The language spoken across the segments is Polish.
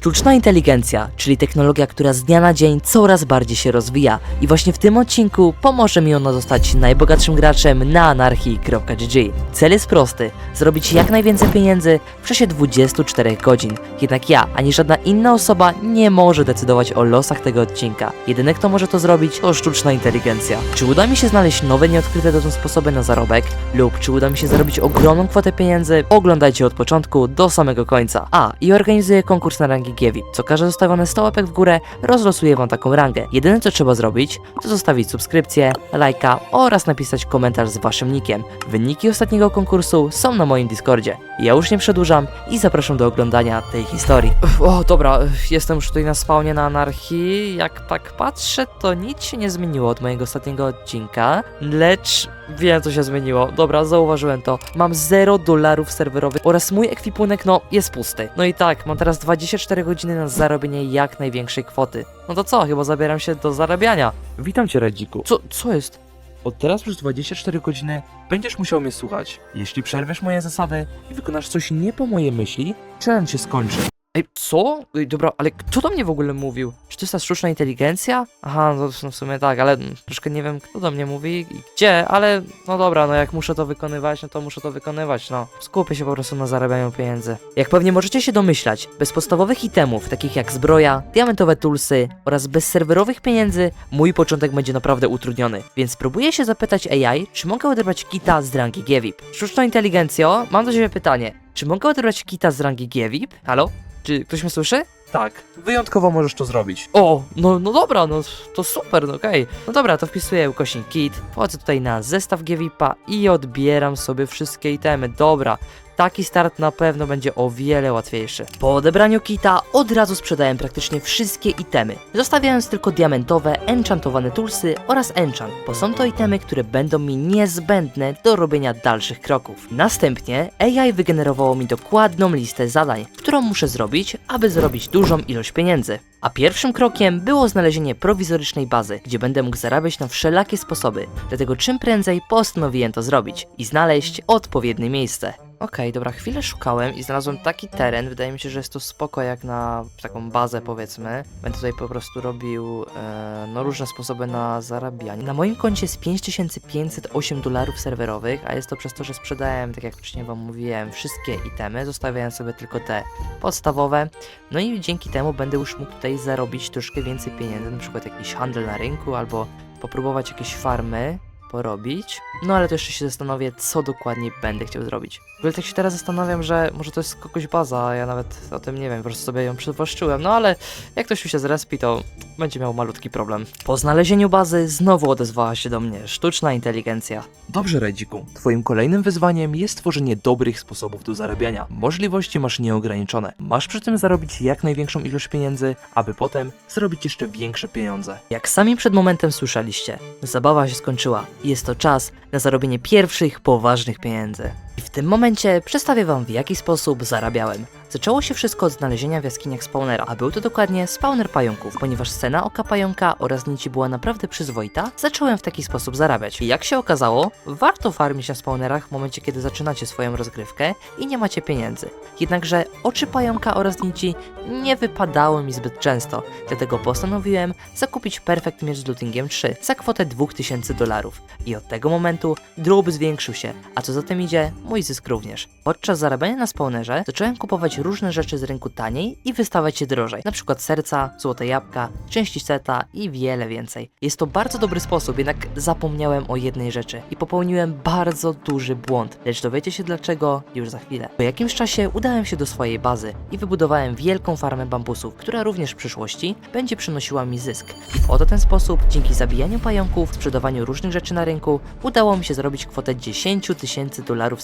Sztuczna inteligencja, czyli technologia, która z dnia na dzień coraz bardziej się rozwija. I właśnie w tym odcinku pomoże mi ona zostać najbogatszym graczem na anarchii.gg. Cel jest prosty: zrobić jak najwięcej pieniędzy w czasie 24 godzin. Jednak ja, ani żadna inna osoba nie może decydować o losach tego odcinka. Jedyny, kto może to zrobić, to sztuczna inteligencja. Czy uda mi się znaleźć nowe, nieodkryte dotąd sposoby na zarobek? Lub czy uda mi się zarobić ogromną kwotę pieniędzy? Oglądajcie od początku do samego końca. A, i organizuję konkurs na rangi Giewip. Co każde zostawione 100 łapek w górę rozlosuję wam taką rangę. Jedyne co trzeba zrobić, to zostawić subskrypcję, lajka oraz napisać komentarz z waszym nickiem. Wyniki ostatniego konkursu są na moim Discordzie. Ja już nie przedłużam i zapraszam do oglądania tej historii. O, dobra, jestem już tutaj na spawnie na anarchii. Jak tak patrzę, to nic się nie zmieniło od mojego ostatniego odcinka, lecz wiem co się zmieniło. Dobra, zauważyłem to. Mam 0 dolarów serwerowych oraz mój ekwipunek, no, jest pusty. No i tak, mam teraz 24 godziny na zarobienie jak największej kwoty. No to co, chyba zabieram się do zarabiania. Witam cię, Redziku. Co, co jest? Od teraz przez 24 godziny będziesz musiał mnie słuchać. Jeśli przerwiesz moje zasady i wykonasz coś nie po mojej myśli, challenge się skończy. Ej, co? Ej, dobra, ale kto do mnie w ogóle mówił? Czy to jest ta sztuczna inteligencja? Aha, no, no w sumie tak, ale mm, troszkę nie wiem, kto do mnie mówi i gdzie, ale no dobra, no jak muszę to wykonywać, no to muszę to wykonywać, no. Skupię się po prostu na zarabianiu pieniędzy. Jak pewnie możecie się domyślać, bez podstawowych itemów, takich jak zbroja, diamentowe toolsy oraz bez serwerowych pieniędzy, mój początek będzie naprawdę utrudniony. Więc próbuję się zapytać AI, czy mogę odebrać kita z rangi Giewip. Sztuczna inteligencjo, mam do ciebie pytanie. Czy mogę odebrać kita z rangi Giewip? Halo? Czy ktoś mnie słyszy? Tak, wyjątkowo możesz to zrobić. O, no, no dobra, no to super, no okej. No dobra, to wpisuję ukośnik kit, wchodzę tutaj na zestaw GVIPa i odbieram sobie wszystkie itemy. Dobra, taki start na pewno będzie o wiele łatwiejszy. Po odebraniu kita od razu sprzedałem praktycznie wszystkie itemy, zostawiając tylko diamentowe, enchantowane toolsy oraz enchant, bo są to itemy, które będą mi niezbędne do robienia dalszych kroków. Następnie AI wygenerowało mi dokładną listę zadań, którą muszę zrobić, aby zarobić dużą ilość pieniędzy. A pierwszym krokiem było znalezienie prowizorycznej bazy, gdzie będę mógł zarabiać na wszelakie sposoby. Dlatego czym prędzej postanowiłem to zrobić i znaleźć odpowiednie miejsce. Okej, dobra, chwilę szukałem i znalazłem taki teren. Wydaje mi się, że jest to spoko jak na taką bazę, powiedzmy. Będę tutaj po prostu robił e, no, różne sposoby na zarabianie. Na moim koncie jest 5508 dolarów serwerowych, a jest to przez to, że sprzedałem, tak jak wcześniej wam mówiłem, wszystkie itemy, zostawiając sobie tylko te podstawowe. No i dzięki temu będę już mógł tutaj zarobić troszkę więcej pieniędzy, na przykład jakiś handel na rynku albo popróbować jakieś farmy porobić. No ale to jeszcze się zastanowię, co dokładnie będę chciał zrobić. W ogóle tak się teraz zastanawiam, że może to jest kogoś baza, a ja nawet o tym nie wiem, po prostu sobie ją przywłaszczyłem. No ale jak ktoś mi się zrespi, to będzie miał malutki problem. Po znalezieniu bazy znowu odezwała się do mnie sztuczna inteligencja. Dobrze, Redziku. Twoim kolejnym wyzwaniem jest tworzenie dobrych sposobów do zarabiania. Możliwości masz nieograniczone. Masz przy tym zarobić jak największą ilość pieniędzy, aby potem zrobić jeszcze większe pieniądze. Jak sami przed momentem słyszeliście, zabawa się skończyła jest to czas na zarobienie pierwszych poważnych pieniędzy. I w tym momencie przedstawię wam w jaki sposób zarabiałem. Zaczęło się wszystko od znalezienia w jaskiniach spawnera, a był to dokładnie spawner pająków. Ponieważ cena oka pająka oraz nici była naprawdę przyzwoita, zacząłem w taki sposób zarabiać. I jak się okazało, warto farmić na spawnerach w momencie, kiedy zaczynacie swoją rozgrywkę i nie macie pieniędzy. Jednakże oczy pająka oraz nici nie wypadały mi zbyt często, dlatego postanowiłem zakupić Perfect Miecz z Lootingiem 3 za kwotę 2000 dolarów. I od tego momentu drób zwiększył się, a co za tym idzie, mój zysk również. Podczas zarabiania na spawnerze zacząłem kupować różne rzeczy z rynku taniej i wystawiać je drożej, przykład serca, złote jabłka, części seta i wiele więcej. Jest to bardzo dobry sposób, jednak zapomniałem o jednej rzeczy i popełniłem bardzo duży błąd, lecz dowiecie się dlaczego już za chwilę. Po jakimś czasie udałem się do swojej bazy i wybudowałem wielką farmę bambusów, która również w przyszłości będzie przynosiła mi zysk. I w oto ten sposób, dzięki zabijaniu pająków, sprzedawaniu różnych rzeczy na rynku, udało mi się zarobić kwotę 10 tysięcy dolarów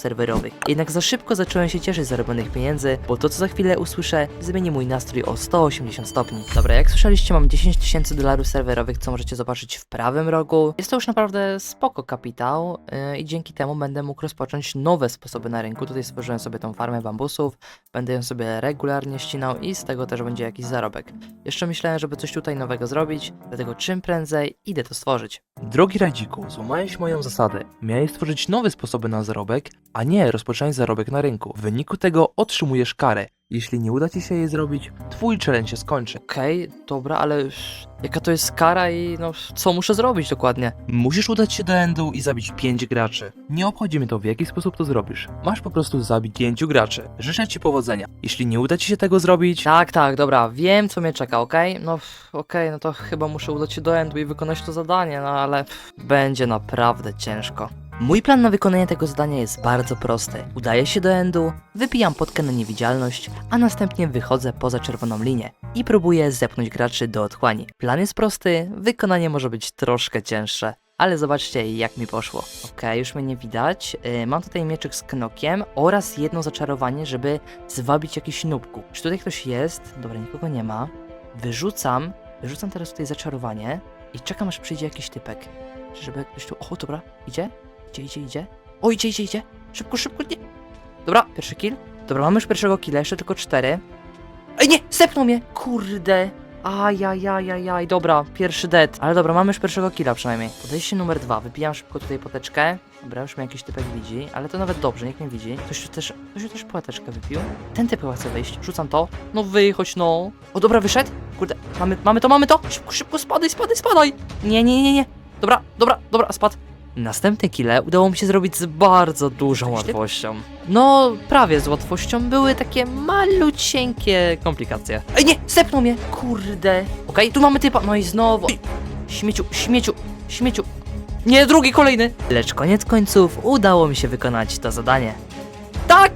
Jednak za szybko zacząłem się cieszyć zarobionych pieniędzy, bo to co za chwilę usłyszę zmieni mój nastrój o 180 stopni. Dobra, jak słyszeliście mam 10 tysięcy dolarów serwerowych, co możecie zobaczyć w prawym rogu. Jest to już naprawdę spoko kapitał yy, i dzięki temu będę mógł rozpocząć nowe sposoby na rynku. Tutaj stworzyłem sobie tą farmę bambusów, będę ją sobie regularnie ścinał i z tego też będzie jakiś zarobek. Jeszcze myślałem, żeby coś tutaj nowego zrobić, dlatego czym prędzej idę to stworzyć. Drogi Radziku, złamałeś moją zasadę. Miałeś stworzyć nowe sposoby na zarobek, a nie rozpocząć zarobek na rynku. W wyniku tego otrzymujesz karę. Jeśli nie uda ci się jej zrobić, twój challenge się skończy. Okej, dobra, ale jaka to jest kara i no co muszę zrobić dokładnie? Musisz udać się do endu i zabić 5 graczy. Nie obchodzi mnie to, w jaki sposób to zrobisz. Masz po prostu zabić 5 graczy. Życzę ci powodzenia. Jeśli nie uda ci się tego zrobić, Tak, tak, dobra, wiem co mnie czeka, okej? No pff, okej, no to chyba muszę udać się do endu i wykonać to zadanie, no ale pff, będzie naprawdę ciężko. Mój plan na wykonanie tego zadania jest bardzo prosty. Udaję się do endu, wypijam potkę na niewidzialność, a następnie wychodzę poza czerwoną linię i próbuję zepchnąć graczy do otchłani. Plan jest prosty, wykonanie może być troszkę cięższe. Ale zobaczcie jak mi poszło. Okej, już mnie nie widać. Yy, mam tutaj mieczyk z knokiem oraz jedno zaczarowanie, żeby zwabić jakiś nubku. Czy tutaj ktoś jest? Dobra, nikogo nie ma. Wyrzucam, wyrzucam teraz tutaj zaczarowanie i czekam aż przyjdzie jakiś typek. Żeby ktoś tu... O, dobra, idzie? Idzie, idzie, idzie. O, idzie, idzie, idzie. Szybko, szybko, nie. Dobra, pierwszy kill. Dobra, mamy już pierwszego killa, jeszcze tylko cztery. Ej, nie, zepnął mnie! Kurde. Ajajajajaj, dobra, pierwszy dead. Ale dobra, mamy już pierwszego killa przynajmniej. Podejście numer dwa, wypijam szybko tutaj poteczkę. Dobra, już mnie jakiś typek widzi, ale to nawet dobrze, nikt nie widzi. Ktoś tu też, ktoś tu też poteczkę wypił. Ten typ chyba chce wyjść, rzucam to. No wychodź, no. O, dobra, wyszedł. Kurde, mamy, mamy to, mamy to. Szybko, szybko, spadaj, spadaj, spadaj. Nie, nie, nie, nie. Dobra, dobra, dobra, spadł. Następne kile udało mi się zrobić z bardzo dużą łatwością. No, prawie z łatwością. Były takie malucieńkie komplikacje. Ej, nie! Stepnął mnie! Kurde. Okej, tu mamy typa. No i znowu. Śmieciu, śmieciu, śmieciu. Nie, drugi, kolejny. Lecz koniec końców udało mi się wykonać to zadanie. Tak!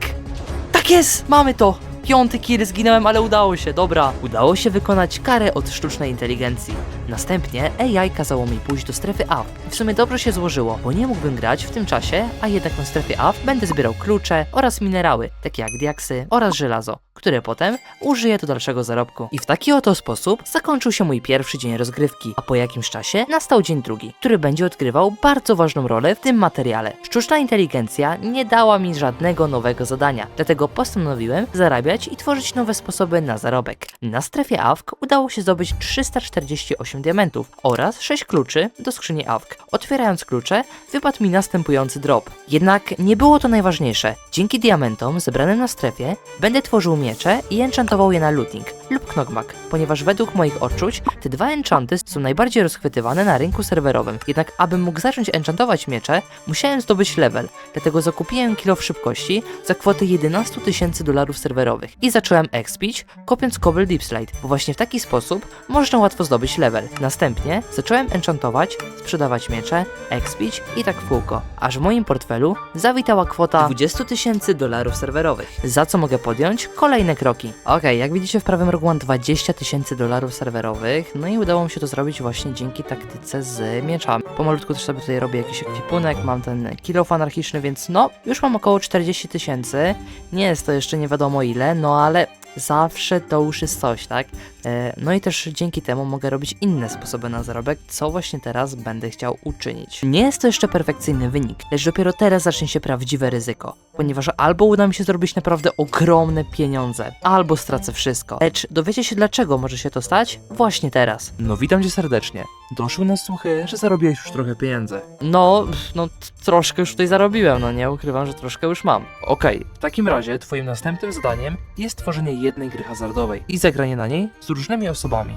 Tak jest! Mamy to! Piąty kill zginąłem, ale udało się, dobra. Udało się wykonać karę od sztucznej inteligencji. Następnie AI kazało mi pójść do strefy. I w sumie dobrze się złożyło, bo nie mógłbym grać w tym czasie, a jednak na strefie AF będę zbierał klucze oraz minerały, takie jak diaksy oraz żelazo, które potem użyję do dalszego zarobku. I w taki oto sposób zakończył się mój pierwszy dzień rozgrywki, a po jakimś czasie nastał dzień drugi, który będzie odgrywał bardzo ważną rolę w tym materiale. Sztuczna inteligencja nie dała mi żadnego nowego zadania, dlatego postanowiłem zarabiać i tworzyć nowe sposoby na zarobek. Na strefie AWK udało się zdobyć 348 diamentów oraz 6 kluczy do skrzyni AWK. Otwierając klucze, wypadł mi następujący drop. Jednak nie było to najważniejsze. Dzięki diamentom zebranym na strefie będę tworzył miecze i enchantował je na looting lub knockback, ponieważ według moich odczuć te dwa enchanty są najbardziej rozchwytywane na rynku serwerowym. Jednak abym mógł zacząć enchantować miecze, musiałem zdobyć level, dlatego zakupiłem kilo w szybkości za kwotę 11 tysięcy dolarów serwerowych i zacząłem expić, kopiąc Cobble Deepslate, bo właśnie w taki sposób można łatwo zdobyć level. Następnie zacząłem enchantować, sprzedawać miecze, expić i tak w kółko, aż w moim portfelu zawitała kwota 20 tysięcy dolarów serwerowych, za co mogę podjąć kolejne kroki. Okej, jak widzicie w prawym rogu mam 20 tysięcy dolarów serwerowych, no i udało mi się to zrobić właśnie dzięki taktyce z mieczami. Pomalutku też sobie tutaj robię jakiś ekwipunek, mam ten kilof anarchiczny, więc no, już mam około 40 tysięcy. Nie jest to jeszcze nie wiadomo ile, no ale zawsze to już jest coś, tak? E, No i też dzięki temu mogę robić inne sposoby na zarobek, co właśnie teraz będę chciał uczynić. Nie jest to jeszcze perfekcyjny wynik, lecz dopiero teraz zacznie się prawdziwe ryzyko, ponieważ albo uda mi się zrobić naprawdę ogromne pieniądze, albo stracę wszystko. Lecz dowiecie się dlaczego może się to stać właśnie teraz. no witam cię serdecznie. Doszły nas słuchy, że zarobiłeś już trochę pieniędzy. No, no troszkę już tutaj zarobiłem, no nie ukrywam, że troszkę już mam. Okej, w takim razie twoim następnym zadaniem jest tworzenie jednej gry hazardowej i zagranie na niej z różnymi osobami.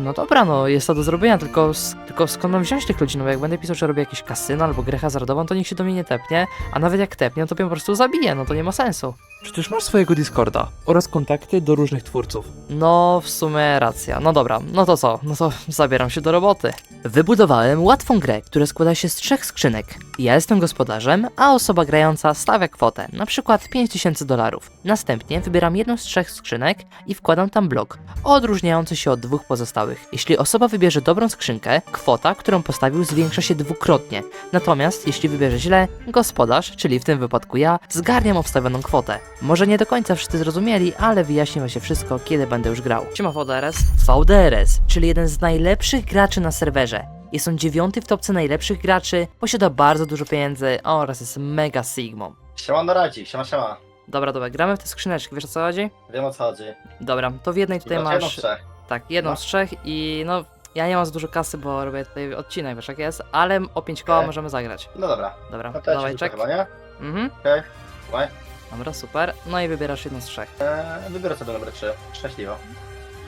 No dobra, no jest to do zrobienia, tylko, s- tylko skąd mam wziąć tych ludzi? No bo jak będę pisał, że robię jakieś kasyno albo grę hazardową, to nikt się do mnie nie tepnie, a nawet jak tepnie, to mnie po prostu zabije, no to nie ma sensu. Przecież masz swojego Discorda oraz kontakty do różnych twórców. No, w sumie racja. No dobra, no to co? No to zabieram się do roboty. Wybudowałem łatwą grę, która składa się z trzech skrzynek. Ja jestem gospodarzem, a osoba grająca stawia kwotę, na przykład 5000 dolarów. Następnie wybieram jedną z trzech skrzynek i wkładam tam blok, odróżniający się od dwóch pozostałych. Jeśli osoba wybierze dobrą skrzynkę, kwota, którą postawił, zwiększa się dwukrotnie. Natomiast jeśli wybierze źle, gospodarz, czyli w tym wypadku ja, zgarniam obstawioną kwotę. Może nie do końca wszyscy zrozumieli, ale wyjaśni wam się wszystko, kiedy będę już grał. Siema VDRS. VDRS, czyli jeden z najlepszych graczy na serwerze. Jest on dziewiąty w topce najlepszych graczy, posiada bardzo dużo pieniędzy oraz jest mega sigmą. Siema na radzi, siema siema. Dobra, dobra, gramy w te skrzyneczki, wiesz o co chodzi? Wiem o co chodzi. Dobra, to w jednej tutaj jedną z masz, trzech. tak, jedną No. z trzech i no, ja nie mam za dużo kasy, bo robię tutaj odcinek, wiesz jak jest, ale o 5 koła Okej. możemy zagrać. No dobra. Dobra, No to ja dawaj, ci czek. chyba, nie? Mhm. Okej. Okay. Dobra, super. No i wybierasz jedno z trzech. Eee, wybiorę sobie numer 3. Szczęśliwo.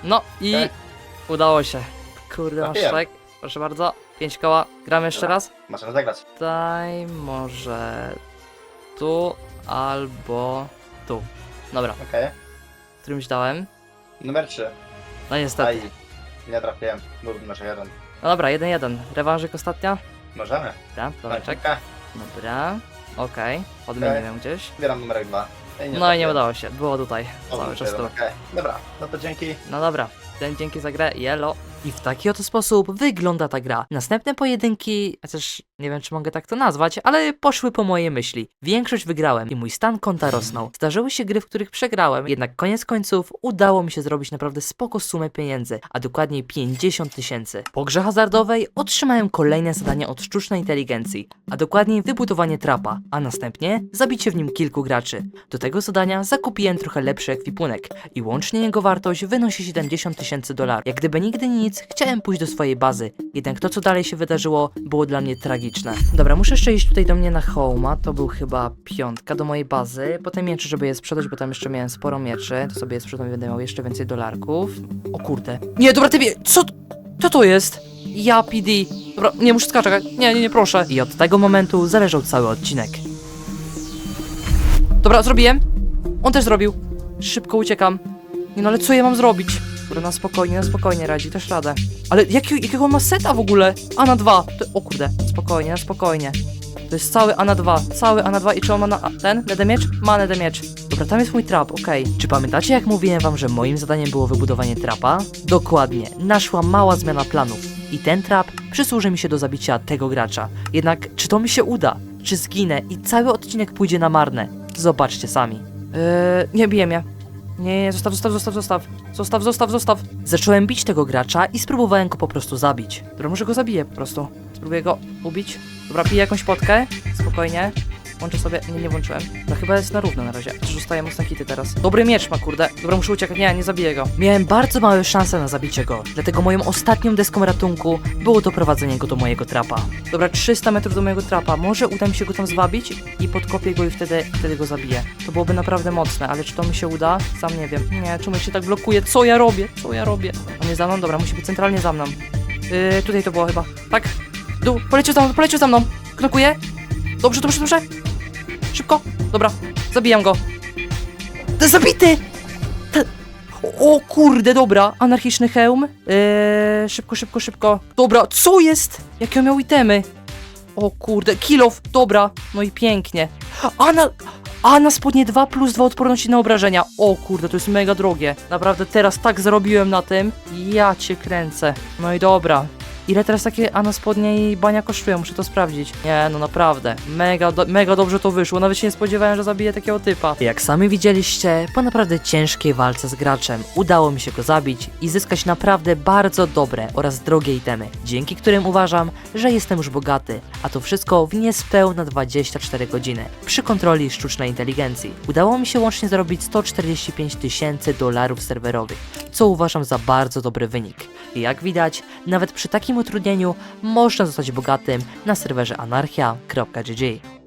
No i udało się. Kurde, masz Trafiłem. tak. Proszę bardzo. Pięć koła. Gramy jeszcze Dobra. raz? Możemy zagrać. Daj może tu albo tu. Dobra, Okej. którymś dałem. Numer 3. No niestety. Aj. Nie trafiłem. Był numer 1. No dobra, jeden jeden. Rewanżyk ostatnia? Możemy. Tak, domeczek. Okej. Dobra. Okej. Odmieniłem gdzieś. Zbieram numerek 2. No i nie udało się. Było tutaj. Cały czas tu. Dobra, no to dzięki. No dobra. Ten dzięki za grę. Yellow. I w taki oto sposób wygląda ta gra. Następne pojedynki, chociaż nie wiem czy mogę tak to nazwać, ale poszły po mojej myśli. Większość wygrałem i mój stan konta rosnął. Zdarzyły się gry, w których przegrałem, jednak koniec końców udało mi się zrobić naprawdę spoko sumę pieniędzy, a dokładniej 50 tysięcy. Po grze hazardowej otrzymałem kolejne zadanie od sztucznej inteligencji, a dokładniej wybudowanie trapa, a następnie zabicie w nim kilku graczy. Do tego zadania zakupiłem trochę lepszy ekwipunek i łącznie jego wartość wynosi 70 tysięcy dolarów. Jak gdyby nigdy nic, chciałem pójść do swojej bazy, jednak to co dalej się wydarzyło było dla mnie tragiczne. Dobra, muszę jeszcze iść tutaj do mnie na Homa, to był chyba piątka do mojej bazy, potem mieczy, żeby je sprzedać, bo tam jeszcze miałem sporo mieczy, to sobie je sprzedam i będę miał jeszcze więcej dolarków. O kurde. Nie, dobra, ty wie, co, co to jest? Ja, PD. Dobra, nie muszę skakać. Nie, nie, nie, proszę. I od tego momentu zależał cały odcinek. Dobra, zrobiłem. On też zrobił. Szybko uciekam. Nie no, ale co ja mam zrobić? Dobra, na spokojnie, na spokojnie radzi, też radę. Ale jaki, jakiego on ma seta w ogóle? A na dwa. To, o kurde, spokojnie, na spokojnie. To jest cały A na 2, cały A na 2 i czy on ma na ten? Nedemiecz? Ma Nedemiecz. Dobra, tam jest mój trap, okej. Czy pamiętacie jak mówiłem wam, że moim zadaniem było wybudowanie trapa? Dokładnie, naszła mała zmiana planów. I ten trap przysłuży mi się do zabicia tego gracza. Jednak czy to mi się uda? Czy zginę i cały odcinek pójdzie na marne? Zobaczcie sami. Yy, nie biję mnie. Nie, nie, zostaw, zostaw, zostaw, zostaw. Zostaw, zostaw, zostaw. Zacząłem bić tego gracza i spróbowałem go po prostu zabić. Dobra, może go zabiję po prostu. Spróbuję go ubić. Dobra, piję jakąś potkę. Spokojnie. Włączę sobie. Nie, nie włączyłem. No chyba jest na równo na razie. Też dostaję mocne hity teraz. Dobry miecz ma, kurde. Dobra, muszę uciekać. Nie, nie zabiję go. Miałem bardzo małe szanse na zabicie go. Dlatego moją ostatnią deską ratunku było doprowadzenie go do mojego trapa. Dobra, 300 metrów do mojego trapa. Może uda mi się go tam zwabić i podkopię go i wtedy, wtedy go zabiję. To byłoby naprawdę mocne, ale czy to mi się uda? Sam nie wiem. Nie, czemu się tak blokuje? Co ja robię? Co ja robię? On jest za mną? Dobra, musi być centralnie za mną. Yy, tutaj to było chyba. Tak? Dół, poleciał za mną, poleciał za mną. Knokuję. Dobrze, dobrze, dobrze. Szybko. Dobra, zabijam go. Zabity! Ta... O, kurde, dobra. Anarchiczny hełm. Yy, szybko, szybko, szybko. Dobra, co jest? Jakie on miał itemy? O kurde, kilof, dobra. No i pięknie. A na... A na spodnie 2 plus 2 odporności na obrażenia. O kurde, to jest mega drogie. Naprawdę teraz tak zarobiłem na tym. Ja cię kręcę. No i dobra. Ile teraz takie Ana spodnie i bania kosztują? Muszę to sprawdzić. Nie, no naprawdę. Mega, do, mega dobrze to wyszło. Nawet się nie spodziewałem, że zabiję takiego typa. Jak sami widzieliście, po naprawdę ciężkiej walce z graczem udało mi się go zabić i zyskać naprawdę bardzo dobre oraz drogie itemy, dzięki którym uważam, że jestem już bogaty, a to wszystko w niespełna 24 godziny przy kontroli sztucznej inteligencji. Udało mi się łącznie zarobić 145 tysięcy dolarów serwerowych, co uważam za bardzo dobry wynik. Jak widać, nawet przy takim utrudnieniu można zostać bogatym na serwerze anarchia.gg.